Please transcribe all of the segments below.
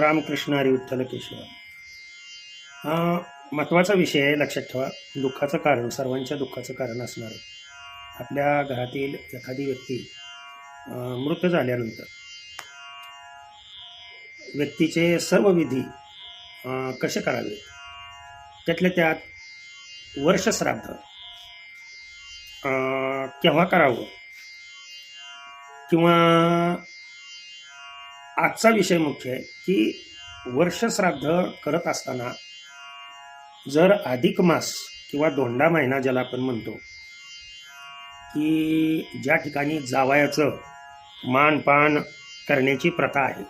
रामकृष्ण हरी विठ्ठल केशव. हा महत्त्वाचा विषय आहे लक्षात ठेवा. दुःखाचं कारण सर्वांच्या दुःखाचं कारण असणार आपल्या घरातील एखादी व्यक्ती मृत झाल्यानंतर व्यक्तीचे सर्व विधी कसे करावे? त्यातल्या त्यात वर्षश्राद्ध अं, केव्हा करावं? किंवा आजचा विषय मुख्य आहे की वर्षश्राद्ध करत असताना जर अधिक मास किंवा दोंडा महिना ज्याला आपण म्हणतो की ज्या ठिकाणी जावयाचं मानपान करण्याची प्रथा आहे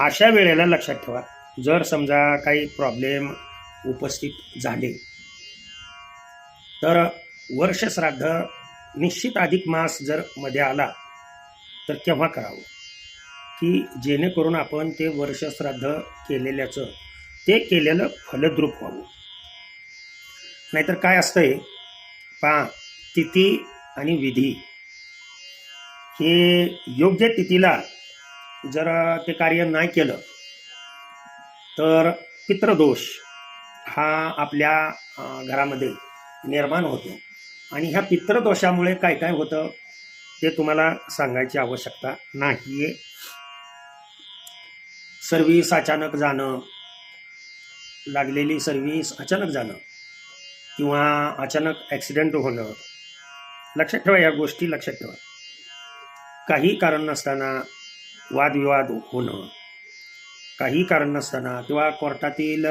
अशा वेळेला लक्षात ठेवा. जर समजा काही प्रॉब्लेम उपस्थित झाले तर वर्षश्राद्ध निश्चित अधिक मास जर मध्ये आला तर केव्हा करावं? की जेणेकरून आपण ते वर्षश्राद्ध केलेल्याचं ते केलेलं फलद्रूप व्हावं. नाहीतर काय असतंय? पा तिथी आणि विधी. हे योग्य तिथीला जर ते कार्य नाही केलं तर पितृदोष हा आपल्या घरामध्ये निर्माण होतो. आणि ह्या पितृदोषामुळे काय काय होतं ते तुम्हाला सांगायची आवश्यकता नाही सर्व्हिस अचानक जाणं लागलेली सर्व्हिस अचानक जाणं किंवा अचानक ॲक्सिडेंट होणं लक्षात ठेवा या गोष्टी लक्षात ठेवा. काही कारण नसताना वादविवाद होणं काही कारण नसताना किंवा कोर्टातील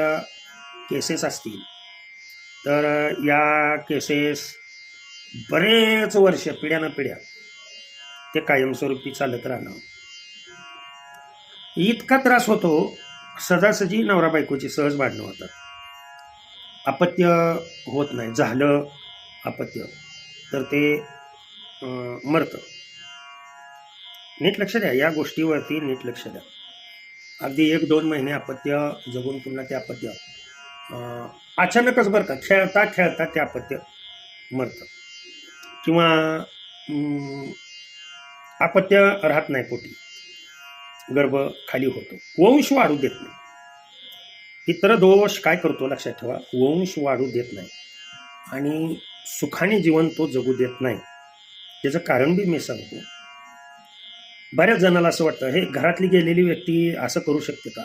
केसेस असतील तर या केसेस बरेच वर्ष पिढ्यानं पिढ्या ते कायमस्वरूपी चालत राहणं इतका त्रास होतो सजासजी नवरा बायकोची सहज भांडणं होतात. अपत्य होत नाही. झालं अपत्य तर ते मरतं. नीट लक्ष द्या. या गोष्टीवरती नीट लक्ष द्या. अगदी एक दोन महिने अपत्य जगून पुन्हा ते अपत्य. अं, अचानकच बरं का खेळता खेळता ते अपत्य मरतं. किंवा अपत्य राहत नाही पोटी. गर्भ खाली होतो. वंश वाढू देत नाही. पित्र दोष काय करतो लक्षात ठेवा. वंश वाढू देत नाही. आणि सुखाने जीवन तो जगू देत नाही. त्याचं कारण बी मी सांगतो. बऱ्याच जणाला असं वाटतं हे घरातली गेलेली व्यक्ती असं करू शकते का?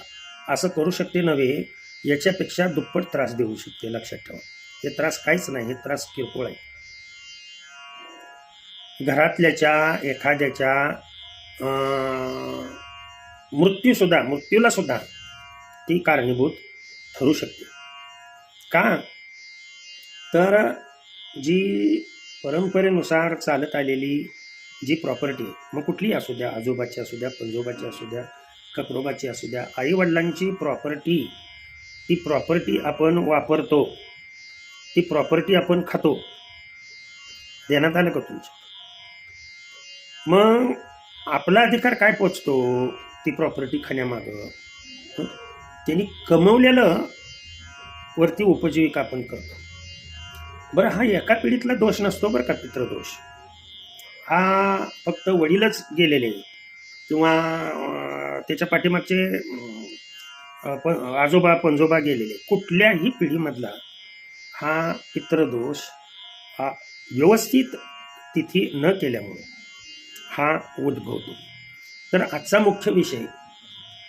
असं करू शकते नव्हे याच्यापेक्षा दुप्पट त्रास देऊ शकते. लक्षात ठेवा. हे त्रास काहीच नाही हे त्रास किरकोळ आहे. घरातल्याच्या एखाद्याच्या अं, मृत्यूसुद्धा मृत्यूला सुद्धा ती कारणीभूत ठरू शकते. का? तर जी परंपरेनुसार चालत आलेली जी प्रॉपर्टी मग कुठली असू द्या आजोबाची असू द्या पंजोबाची असू द्या ककरोबाची असू द्या आईवडिलांची प्रॉपर्टी ती प्रॉपर्टी आपण वापरतो ती प्रॉपर्टी आपण खातो. देण्यात आलं का तुमच्या मग आपला अधिकार काय पोचतो? ती प्रॉपर्टी खाण्यामागं. त्यांनी कमवलेलं वरती उपजीविका आपण करतो. बरं हा एका पिढीतला दोष नसतो बरं का पितृदोष हा फक्त वडीलच गेलेले किंवा त्याच्या पाठीमागचे प आजोबा पंजोबा गेलेले कुठल्याही पिढीमधला हा पितृदोष हा व्यवस्थित तिथी न केल्यामुळे हा उद्भवतो. तर आजचा मुख्य विषय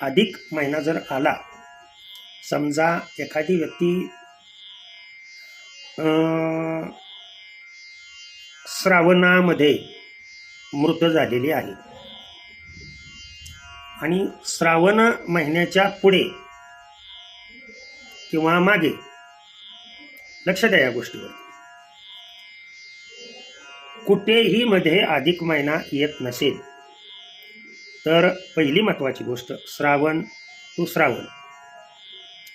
अधिक महिना जर आला समजा एखादी व्यक्ती अं, श्रावणामध्ये मृत झालेली आहे. आणि श्रावण महिन्याच्या पुढे किंवा मागे लक्ष द्या या गोष्टीवर. कुठेही मध्ये अधिक महिना येत नसेल तर पहिली महत्त्वाची गोष्ट श्रावण टू श्रावण.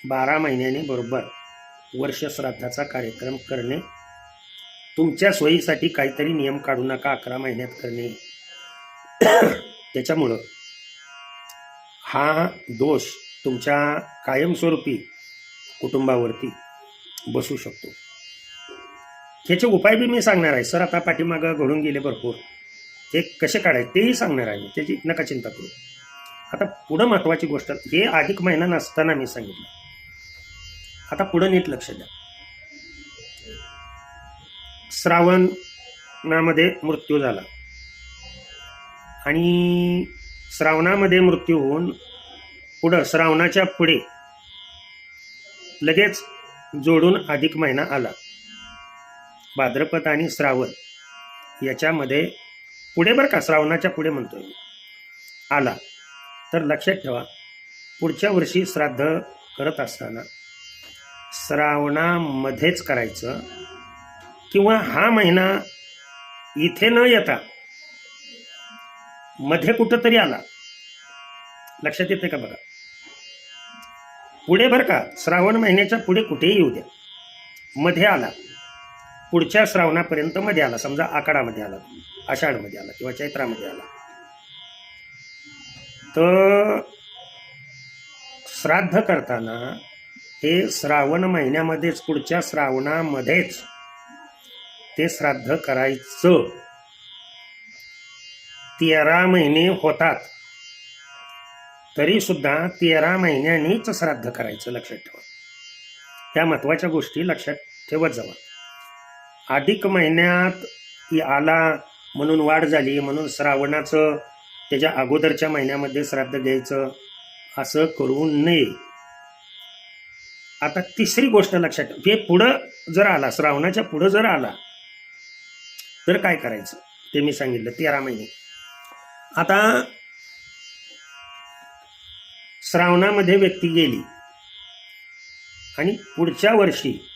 बारा महिन्याने बरोबर वर्ष श्राद्धाचा कार्यक्रम करणे. तुमच्या सोयीसाठी काहीतरी नियम काढू नका अकरा महिन्यात करणे. त्याच्यामुळं हा दोष तुमच्या कायमस्वरूपी कुटुंबावरती बसू शकतो. ह्याचे उपाय बी मी सांगणार आहे. सर आता पाठीमागं घडून गेले भरपूर. ते कसे काढायचे तेही सांगणार आहे त्याची नका चिंता करू. आता पुढं महत्वाची गोष्ट हे अधिक महिना नसताना मी सांगितलं. आता पुढं नीट लक्ष द्या. श्रावणामध्ये मृत्यू झाला. आणि श्रावणामध्ये मृत्यू होऊन पुढं श्रावणाच्या पुढे लगेच जोडून अधिक महिना आला. भाद्रपद आणि श्रावण याच्यामध्ये पुढे बरं का श्रावणाच्या पुढे म्हणतोय मी. आला. तर लक्षात ठेवा पुढच्या वर्षी श्राद्ध करत असताना श्रावणामध्येच करायचं किंवा हा महिना इथे न येता मध्ये कुठंतरी आला. लक्षात येते का बघा? पुढे बरं का श्रावण महिन्याच्या पुढे कुठेही येऊ द्या. मध्ये आला. पुढच्या श्रावणापर्यंत मध्ये आला समजा आकाडामध्ये आला आषाढमध्ये आला किंवा चैत्रामध्ये आला. तर श्राद्ध करताना हे श्रावण महिन्यामध्येच पुढच्या श्रावणामध्येच ते श्राद्ध करायचं. तेरा महिने होतात. तरी सुद्धा तेरा महिन्यांनीच श्राद्ध करायचं लक्षात ठेवा. त्या महत्त्वाच्या गोष्टी लक्षात ठेवत जावा. अधिक महिन्यात ती आला म्हणून वाढ झाली म्हणून श्रावणाचं त्याच्या अगोदरच्या महिन्यामध्ये श्राद्ध घ्यायचं असं करू नये. आता तिसरी गोष्ट लक्षात ठेव. हे पुढं जर आला श्रावणाच्या पुढं जर आला तर काय करायचं? ते मी सांगितलं तेरा महिने. आता श्रावणामध्ये व्यक्ती गेली आणि पुढच्या वर्षी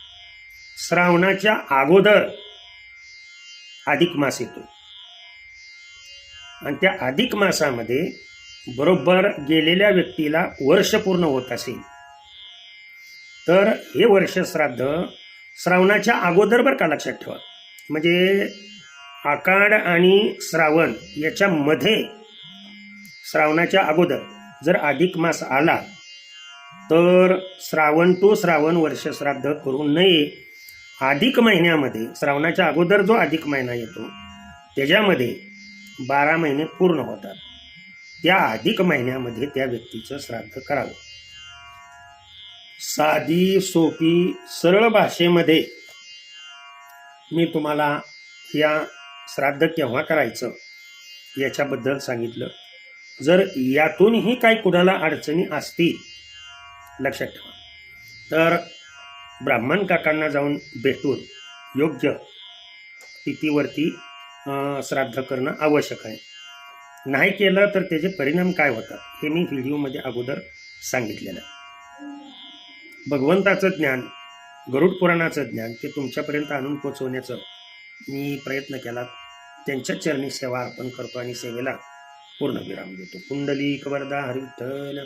श्रावणाच्या अगोदर अधिक मास येतो. आणि त्या अधिक मासामध्ये बरोबर गेलेल्या व्यक्तीला वर्ष पूर्ण होत असेल. तर हे वर्ष श्राद्ध श्रावणाच्या अगोदर बरं का लक्षात ठेवा. म्हणजे आकाड आणि श्रावण याच्यामध्ये श्रावणाच्या अगोदर जर अधिक मास आला तर श्रावण टू श्रावण वर्ष श्राद्ध करू नये. अधिक महिन्यामध्ये श्रावणाच्या अगोदर जो अधिक महिना येतो त्याच्यामध्ये बारा महिने पूर्ण होतात. त्या अधिक महिन्यामध्ये त्या व्यक्तीचं श्राद्ध करावं. साधी सोपी सरळ भाषेमध्ये मी तुम्हाला या श्राद्ध केव्हा करायचं याच्याबद्दल सांगितलं. जर यातूनही काही कुणाला अडचणी असतील लक्षात ठेवा. तर ब्राह्मण काकांना जाऊन भेटून योग्य तिथीवरती अं, श्राद्ध करणं आवश्यक आहे. नाही केलं तर त्याचे परिणाम काय होतात हे मी व्हिडिओमध्ये अगोदर सांगितलेलं आहे. भगवंताचं ज्ञान गरुड पुराणाचं ज्ञान ते तुमच्यापर्यंत आणून पोचवण्याचं मी प्रयत्न केला. त्यांच्या चरणी सेवा अर्पण करतो आणि सेवेला पूर्ण विराम देतो. कुंडली कवरदा हरिविठ्ठल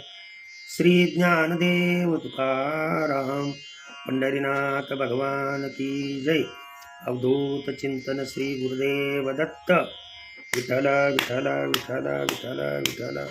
श्री ज्ञानदेव तुकाराम. पंढरीनाथ भगवान की जय. अवधूत चिंतन श्री गुरुदेव दत्त. विठ्ठल विठ्ठल विठ्ठल विठ्ठल विठ्ठल.